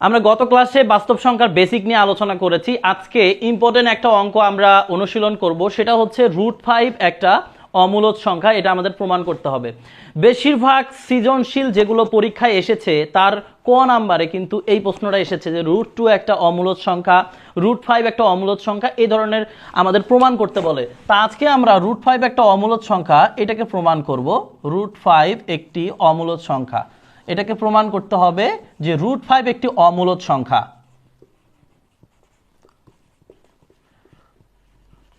আমরা গত ক্লাসে বাস্তব সংখ্যার বেসিক নিয়ে আলোচনা করেছি। আজকে ইম্পর্টেন্ট একটা অঙ্ক আমরা অনুশীলন করব, সেটা হচ্ছে রুট ফাইভ একটা অমূলত সংখ্যা, এটা আমাদের প্রমাণ করতে হবে। বেশিরভাগ সৃজনশীল যেগুলো পরীক্ষায় এসেছে, তার ক নাম্বারে কিন্তু এই প্রশ্নটা এসেছে যে রুট টু একটা অমূলত সংখ্যা রুট ফাইভ একটা অমূলত সংখ্যা এই ধরনের আমাদের প্রমাণ করতে বলে। তা আজকে আমরা রুট ফাইভ একটা অমূলত সংখ্যা, এটাকে প্রমাণ করব। রুট ফাইভ একটি অমূলত সংখ্যা। এটাকে প্রমাণ করতে হবে যে রুট ফাইভ একটি অমূলত সংখ্যা।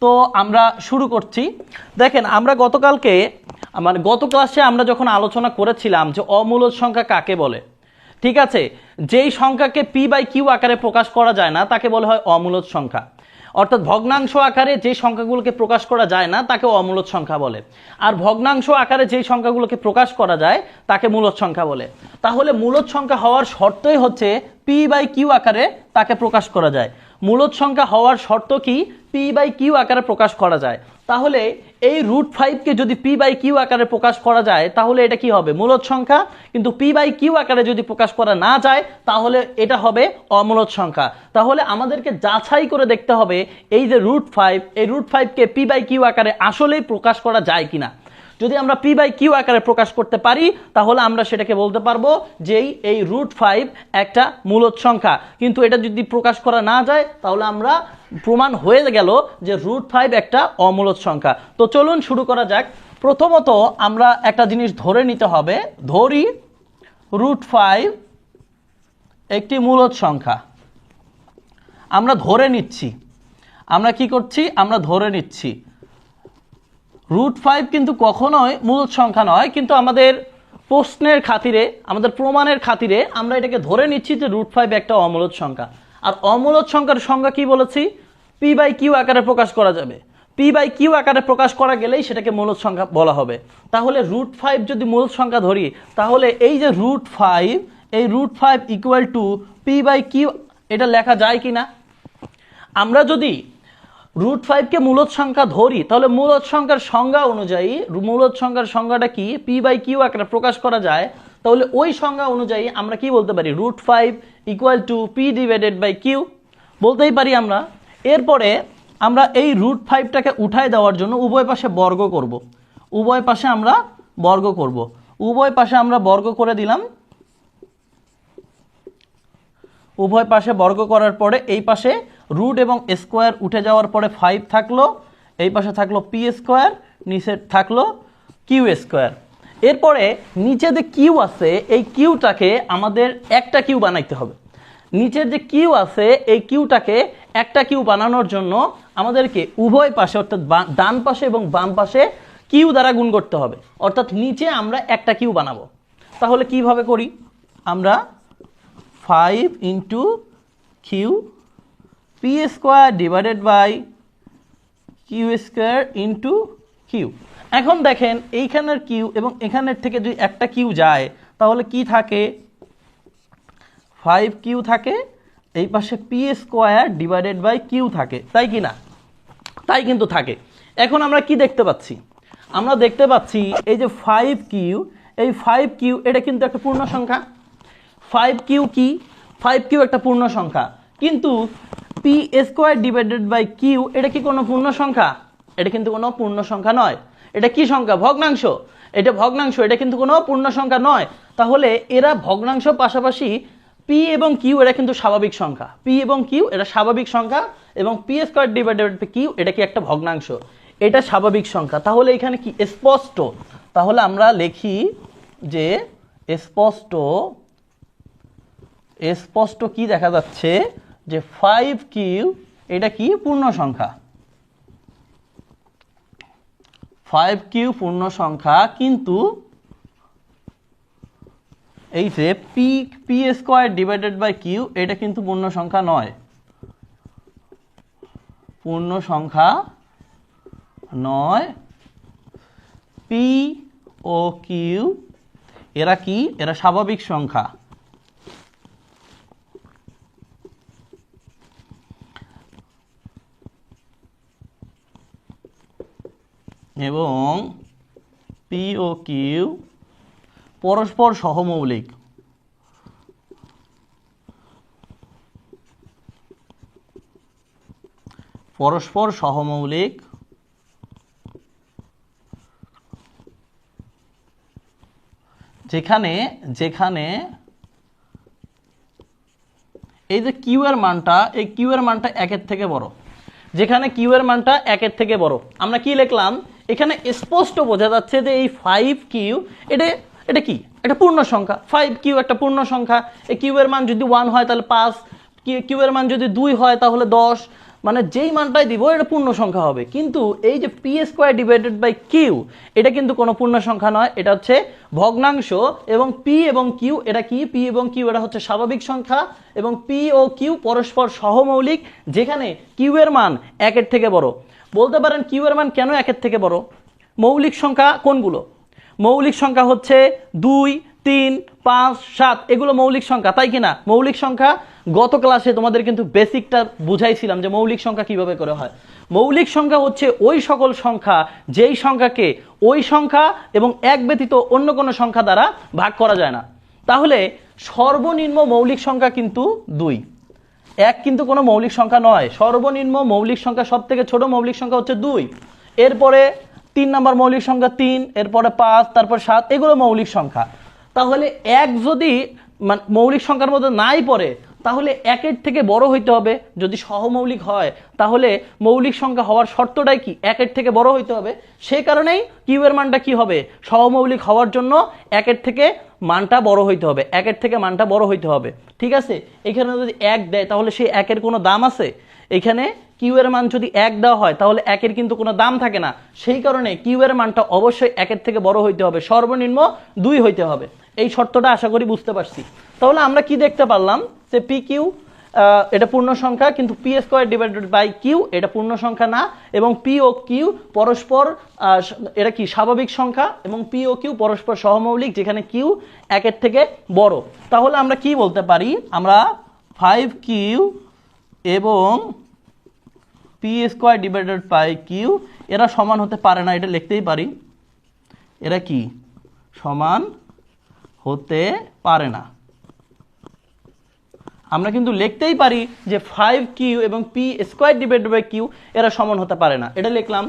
তো আমরা শুরু করছি। দেখেন, আমরা গতকালকে মানে গত ক্লাসে আমরা যখন আলোচনা করেছিলাম যে অমূলত সংখ্যা কাকে বলে, ঠিক আছে? যেই সংখ্যাকে পি বাই কিউ আকারে প্রকাশ করা যায় না, তাকে বলা হয় অমূলত সংখ্যা। অর্থাৎ ভগ্নাংশ আকারে যে সংখ্যাগুলোকে প্রকাশ করা যায় না তাকে অমূলত সংখ্যা বলে। আর ভগ্নাংশ আকারে যে সংখ্যাগুলোকে প্রকাশ করা যায়, তাকে মূলত সংখ্যা বলে। তাহলে মূলত সংখ্যা হওয়ার শর্তই হচ্ছে পি বাই কিউ আকারে তাকে প্রকাশ করা যায়। মূলত সংখ্যা হওয়ার শর্ত কি? পি বাই কিউ আকারে প্রকাশ করা যায়। তাহলে এই রুট ফাইভকে যদি পি বাই কিউ আকারে প্রকাশ করা যায়, তাহলে এটা কি হবে? মূলদ সংখ্যা। কিন্তু পি বাই কিউ আকারে যদি প্রকাশ করা না যায়, তাহলে এটা হবে অমূলদ সংখ্যা। তাহলে আমাদেরকে যাচাই করে দেখতে হবে এই যে রুট ফাইভ, এই রুট ফাইভকে পি বাই কিউ আকারে আসলেই প্রকাশ করা যায় কিনা। যদি আমরা পি বাই কিউ আকারে প্রকাশ করতে পারি, তাহলে আমরা সেটাকে বলতে পারব যে এই- এই রুট ফাইভ একটা মূলত সংখ্যা। কিন্তু এটা যদি প্রকাশ করা না যায়, তাহলে আমরা প্রমাণ হয়ে গেল যে রুট ফাইভ একটা অমূলত সংখ্যা। তো চলুন শুরু করা যাক। প্রথমত আমরা একটা জিনিস ধরে নিতে হবে। ধরি রুট ফাইভ একটি মূলত সংখ্যা। আমরা ধরে নিচ্ছি। আমরা কি করছি? আমরা ধরে নিচ্ছি। রুট ফাইভ কিন্তু কখনোই মূল সংখ্যা নয়, কিন্তু আমাদের প্রশ্নের খাতিরে, আমাদের প্রমাণের খাতিরে আমরা এটাকে ধরে নিচ্ছি যে রুট ফাইভ একটা অমূলত সংখ্যা। আর অমূলত সংখ্যার সংখ্যা কি বলেছি? পি বাই কিউ আকারে প্রকাশ করা যাবে। পি বাই কিউ আকারে প্রকাশ করা গেলেই সেটাকে মূলত সংখ্যা বলা হবে। তাহলে রুট ফাইভ যদি মূল সংখ্যা ধরি, তাহলে এই যে রুট ফাইভ, এই root five equal to P by Q এটা লেখা যায় কি না আমরা যদি রুট ফাইভকে মূলদ সংখ্যা ধরি, তাহলে মূলদ সংখ্যার সংজ্ঞা অনুযায়ী মূলদ সংখ্যার সংজ্ঞাটা কি? পি বাই কিউ একটা প্রকাশ করা যায়। তাহলে ওই সংজ্ঞা অনুযায়ী আমরা কি বলতে পারি? Root five equal to P divided by Q বলতেই পারি আমরা। এরপরে আমরা এই রুট ফাইভটাকে উঠায় দেওয়ার জন্য উভয় পাশে বর্গ করব। উভয় পাশে আমরা বর্গ করব। উভয় পাশে আমরা বর্গ করে দিলাম। উভয় পাশে বর্গ করার পরে এই পাশে রুট এবং স্কোয়ার উঠে যাওয়ার পরে ফাইভ থাকল, এই পাশে থাকল পি স্কোয়ার, নিচে থাকল কিউ স্কোয়ার। এরপরে নিচে যে কিউ আছে, এই কিউটাকে আমাদের একটা কিউ বানাইতে হবে। নিচের যে কিউ আছে, এই কিউটাকে একটা কিউ বানানোর জন্য আমাদেরকে উভয় পাশে, অর্থাৎ ডান পাশে এবং বাম পাশে কিউ দ্বারা গুণ করতে হবে। অর্থাৎ নিচে আমরা একটা কিউ বানাবো। তাহলে কীভাবে করি? আমরা five into Q P square divided by Q square into Q এখন দেখেন এইখানের কিউ এবং এখানের থেকে যদি একটা কিউ যায়, তাহলে কি থাকে? ফাইভ কিউ থাকে, এই পাশে P square divided by Q থাকে। তাই কি না? তাই কিন্তু থাকে। এখন আমরা কি দেখতে পাচ্ছি? আমরা দেখতে পাচ্ছি এই যে ফাইভ কিউ এই ফাইভ কিউ এটা কিন্তু একটা পূর্ণ সংখ্যা ফাইভ কিউ কি? ফাইভ কিউ একটা পূর্ণ সংখ্যা কিন্তু p square divided by q এটা কি কোনো পূর্ণ সংখ্যা? এটা কিন্তু কোনো পূর্ণ সংখ্যা নয়। এটা কি সংখ্যা? ভগ্নাংশ। এটা ভগ্নাংশ, এটা কিন্তু কোনো পূর্ণ সংখ্যা নয়। তাহলে এরা ভগ্নাংশ পাশাপাশি পি এবং কিউ এটা কিন্তু স্বাভাবিক সংখ্যা। পি এবং কিউ এটা স্বাভাবিক সংখ্যা এবং p square divided by q এটা কি একটা ভগ্নাংশ? এটা স্বাভাবিক সংখ্যা। তাহলে এখানে কি? স্পষ্ট। তাহলে আমরা লিখি যে স্পষ্ট স্পষ্ট কি দেখা যাচ্ছে? যে ফাইভ কিউ, এটা কি? পূর্ণ সংখ্যা। ফাইভ কিউ পূর্ণ সংখ্যা কিন্তু এই যে p p square divided by q এটা কিন্তু পূর্ণ সংখ্যা নয়। পূর্ণ সংখ্যা নয়। পি ও কিউ এরা কি? এরা স্বাভাবিক সংখ্যা। এবং পি ও কিউ পরস্পর সহমৌলিক। পরস্পর সহমৌলিক। যেখানে যেখানে এই যে কিউ এর মানটা, এই কিউ এর মানটা একের থেকে বড়। যেখানে কিউ এর মানটা একের থেকে বড়। আমরা কি লিখলাম? এখানে স্পষ্ট বোঝা যাচ্ছে যে এই ফাইভ কিউ এটা এটা কি? একটা পূর্ণ সংখ্যা। ফাইভ কিউ একটা পূর্ণ সংখ্যা। এই কিউ এর মান যদি ওয়ান হয় তাহলে পাঁচ কিউ এর মান যদি দুই হয় তাহলে দশ। মানে যেই মানটাই দিব, এটা পূর্ণ সংখ্যা হবে। কিন্তু এই যে p square divided by q এটা কিন্তু কোনো পূর্ণ সংখ্যা নয়। এটা হচ্ছে ভগ্নাংশ এবং পি এবং কিউ এটা কি? পি এবং কিউ এটা হচ্ছে স্বাভাবিক সংখ্যা এবং পি ও কিউ পরস্পর সহমৌলিক। যেখানে কিউ এর মান একের থেকে বড়। বলতে পারেন কিউ এর মান কেন একের থেকে বড়? মৌলিক সংখ্যা কোনগুলো? মৌলিক সংখ্যা হচ্ছে দুই, তিন, পাঁচ, সাত। এগুলো মৌলিক সংখ্যা, তাই কিনা? মৌলিক সংখ্যা, গত ক্লাসে তোমাদের কিন্তু বেসিকটা বুঝাইছিলাম যে মৌলিক সংখ্যা কীভাবে করে হয়। মৌলিক সংখ্যা হচ্ছে ওই সকল সংখ্যা, যেই সংখ্যাকে ওই সংখ্যা এবং এক ব্যতীত অন্য কোনো সংখ্যা দ্বারা ভাগ করা যায় না। তাহলে সর্বনিম্ন মৌলিক সংখ্যা কিন্তু দুই। এক কিন্তু কোনো মৌলিক সংখ্যা নয়। সর্বনিম্ন মৌলিক সংখ্যা সব থেকে ছোট মৌলিক সংখ্যা হচ্ছে দুই। এরপরে তিন নম্বর মৌলিক সংখ্যা তিন, এরপরে পাঁচ, তারপর সাত, এগুলো মৌলিক সংখ্যা। তাহলে এক যদি মানে মৌলিক সংখ্যার মধ্যে নাই পড়ে তাহলে একের থেকে বড় হইতে হবে। যদি সহমৌলিক হয়, তাহলে মৌলিক সংখ্যা হওয়ার শর্তটাই কি? একের থেকে বড় হইতে হবে। সেই কারণেই কিউ এর মানটা কি হবে? সহমৌলিক হওয়ার জন্য একের থেকে মানটা বড় হইতে হবে। একের থেকে মানটা বড় হইতে হবে। ঠিক আছে? এখানে যদি এক দেয়, তাহলে সেই একের কোনো দাম আছে? এখানে কিউ এর মান যদি এক দেওয়া হয়, তাহলে একের কিন্তু কোনো দাম থাকে না। সেই কারণে কিউ এর মানটা অবশ্যই একের থেকে বড় হইতে হবে। সর্বনিম্ন দুই হইতে হবে। এই শর্তটা আশা করি বুঝতে পারছি। তাহলে আমরা কি দেখতে পারলাম? যে পি কিউ এটা পূর্ণ সংখ্যা, কিন্তু p square divided by q এটা পূর্ণ সংখ্যা না, এবং পি ও কিউ পরস্পর এটা কি স্বাভাবিক সংখ্যা, এবং পি ও কিউ পরস্পর সহমৌলিক, যেখানে কিউ একের থেকে বড়। তাহলে আমরা কি বলতে পারি? আমরা ফাইভ কিউ এবং p square divided by q এরা সমান হতে পারে না, এটা লিখতেই পারি। এরা কি? সমান হতে পারে না। আমরা কিন্তু লিখতেই পারি যে ফাইভ কিউ এবং p square divided by q এরা সমান হতে পারে না। এটা লিখলাম।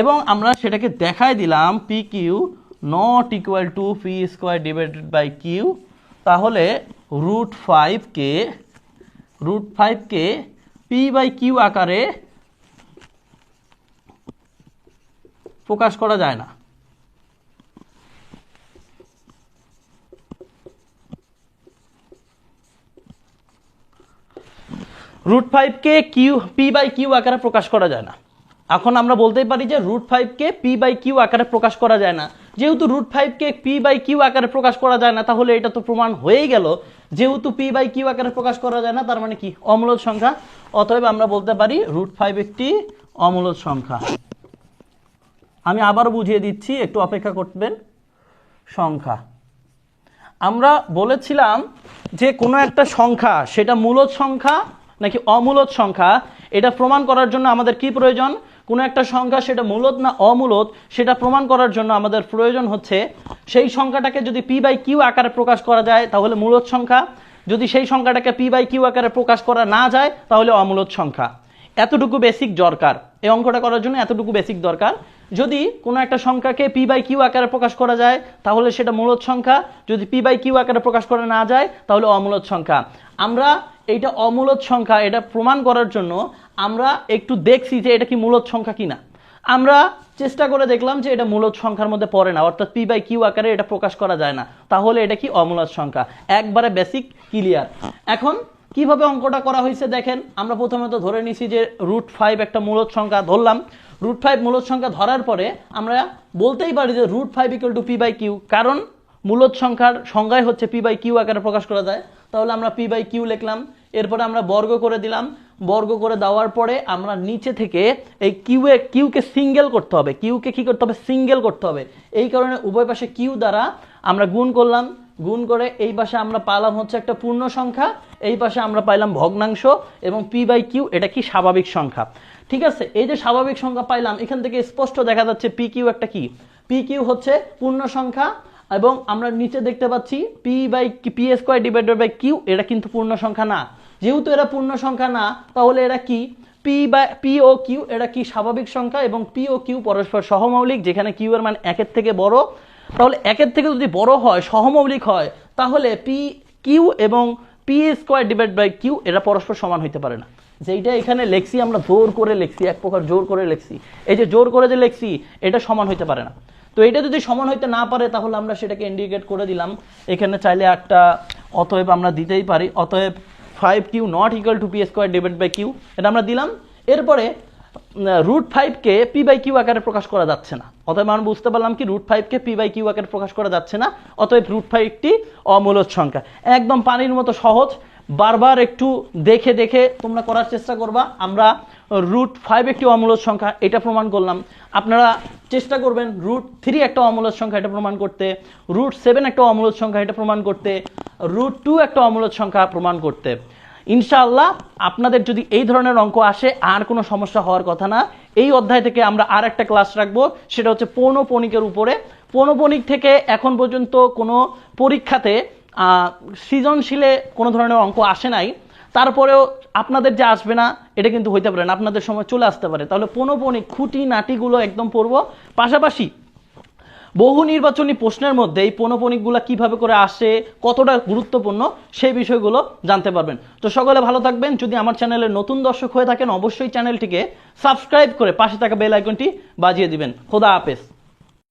এবং আমরা সেটাকে দেখাই দিলাম P Q not equal to P square divided by Q তাহলে রুট ফাইভকে রুট ফাইভকে পি বাই কিউ আকারে প্রকাশ করা যায় না। রুট ফাইভকে কিউ পি বাই কিউ আকারে প্রকাশ করা যায় না। এখন আমরা বলতেই পারি যে রুট ফাইভকে পি বাই কিউ আকারে প্রকাশ করা যায় না। যেহেতু রুট ফাইভকে পি বাই কিউ আকারে প্রকাশ করা যায় না, তাহলে এটা তো প্রমাণ হয়েই গেল। যেহেতু পি বাই কিউ আকারে প্রকাশ করা যায় না, তার মানে কি? অমূলদ সংখ্যা। অতএব আমরা বলতে পারি রুট ফাইভ একটি অমূলদ সংখ্যা। আমি আবার বুঝিয়ে দিচ্ছি, একটু অপেক্ষা করবেন। সংখ্যা। আমরা বলেছিলাম যে কোনো একটা সংখ্যা, সেটা মূলদ সংখ্যা নাকি অমূলত সংখ্যা? এটা প্রমাণ করার জন্য আমাদের কি প্রয়োজন? কোনো একটা সংখ্যা সেটা মূলত না অমূলত, সেটা প্রমাণ করার জন্য আমাদের প্রয়োজন হচ্ছে সেই সংখ্যাটাকে যদি পি বাই কিউ আকারে প্রকাশ করা যায়, তাহলে মূলত সংখ্যা। যদি সেই সংখ্যাটাকে পি বাই কিউ আকারে প্রকাশ করা না যায়, তাহলে অমূলত সংখ্যা। এতটুকু বেসিক দরকার। এই অঙ্কটা করার জন্য এতটুকু বেসিক দরকার। যদি কোনো একটা সংখ্যাকে পি বাই কিউ আকারে প্রকাশ করা যায়, তাহলে সেটা মূলদ সংখ্যা। যদি পি বাই কিউ আকারে প্রকাশ করা না যায়, তাহলে অমূলদ সংখ্যা। আমরা এইটা অমূলদ সংখ্যা, এটা প্রমাণ করার জন্য আমরা একটু দেখছি যে এটা কি মূলদ সংখ্যা কিনা। আমরা চেষ্টা করে দেখলাম যে এটা মূলদ সংখ্যার মধ্যে পড়ে না, অর্থাৎ পি বাই কিউ আকারে এটা প্রকাশ করা যায় না। তাহলে এটা কি অমূলদ সংখ্যা? একবারে বেসিক ক্লিয়ার এখন কীভাবে অঙ্কটা করা হয়েছে দেখেন, আমরা প্রথমত ধরে নিছি যে রুট ফাইভ একটা মূলদ সংখ্যা ধরলাম। রুট ফাইভ মূলত সংখ্যা ধরার পরে আমরা বলতেই পারি যে root five equal to p by q কারণ মূলত সংখ্যার সংজ্ঞায় হচ্ছে পি বাই কিউ আকারে প্রকাশ করা যায়। তাহলে আমরা পি বাই কিউ লিখলাম, এরপরে আমরা বর্গ করে দিলাম। বর্গ করে দেওয়ার পরে আমরা নিচে থেকে এই কিউ এ কিউকে সিঙ্গেল করতে হবে। কিউকে কি করতে হবে? সিঙ্গেল করতে হবে। এই কারণে উভয় পাশে কিউ দ্বারা আমরা গুণ করলাম। গুণ করে এই পাশে আমরা পাইলাম হচ্ছে একটা পূর্ণ সংখ্যা। এই পাশে আমরা পাইলাম ভগ্নাংশ এবং পি বাই কিউ এটা কি স্বাভাবিক সংখ্যা? ঠিক আছে? এই যে স্বাভাবিক সংখ্যা পাইলাম, এখান থেকে স্পষ্ট দেখা যাচ্ছে পি কিউ একটা কি? পি কিউ হচ্ছে পূর্ণ সংখ্যা এবং আমরা নিচে দেখতে পাচ্ছি p by p square divided by q এটা কিন্তু পূর্ণ সংখ্যা না। যেহেতু এরা পূর্ণ সংখ্যা না, তাহলে এরা কি? পি বা পি ও কিউ এটা কি স্বাভাবিক সংখ্যা এবং পি ও কিউ পরস্পর সহমৌলিক, যেখানে কিউ এর মান একের থেকে বড়। তাহলে একের থেকে যদি বড় হয়, সহমৌলিক হয়, তাহলে পি কিউ এবং p square divide by q এটা পরস্পর সমান হইতে পারে না। যেইটা এখানে লেখছি, আমরা জোর করে লেখছি, এক প্রকার জোর করে লেখছি। এই যে জোর করে যে লেখছি, এটা সমান হইতে পারে না। তো এটা যদি সমান হইতে না পারে, তাহলে আমরা সেটাকে ইন্ডিকেট করে দিলাম। এখানে চাইলে একটা, অতএব আমরা দিতেই পারি, অতএব five Q not equal to P square divide by Q এটা আমরা দিলাম। এরপরে রুট ফাইভকে পি বাই কিউ আকারে প্রকাশ করা যাচ্ছে না। অতএব আমরা বুঝতে পারলাম কি রুট ফাইভকে পি বাই কিউ আকারে প্রকাশ করা যাচ্ছে না। অতএব রুট ফাইভটি অমূলদ সংখ্যা। একদম পানির মতো সহজ বারবার একটু দেখে দেখে তোমরা করার চেষ্টা করবা। আমরা রুট ফাইভ একটি অমূলদ সংখ্যা এটা প্রমাণ করলাম। আপনারা চেষ্টা করবেন রুট থ্রি একটা অমূলদ সংখ্যা এটা প্রমাণ করতে রুট সেভেন একটা অমূলদ সংখ্যা এটা প্রমাণ করতে রুট টু একটা অমূলদ সংখ্যা প্রমাণ করতে। ইনশাআল্লাহ আপনাদের যদি এই ধরনের অঙ্ক আসে, আর কোনো সমস্যা হওয়ার কথা না। এই অধ্যায় থেকে আমরা আর একটা ক্লাস রাখব, সেটা হচ্ছে পৌনপণিকের উপরে। পৌনপণিক থেকে এখন পর্যন্ত কোনো পরীক্ষাতে সৃজনশীলে কোনো ধরনের অঙ্ক আসে নাই। তারপরেও আপনাদের যে আসবে না, এটা কিন্তু হইতে পারে না। আপনাদের সময় চলে আসতে পারে। তাহলে পৌনপণিক খুঁটি, নাটিগুলো একদম পড়ব। পাশাপাশি বহু নির্বাচনী প্রশ্নের মধ্যে এই পৌনপণিকগুলো কীভাবে করে আসে, কতটা গুরুত্বপূর্ণ সেই বিষয়গুলো জানতে পারবেন। তো সকলে ভালো থাকবেন। যদি আমার চ্যানেলের নতুন দর্শক হয়ে থাকেন, অবশ্যই চ্যানেলটিকে সাবস্ক্রাইব করে পাশে থাকা বেল আইকনটি বাজিয়ে দিবেন। খোদা হাফেজ।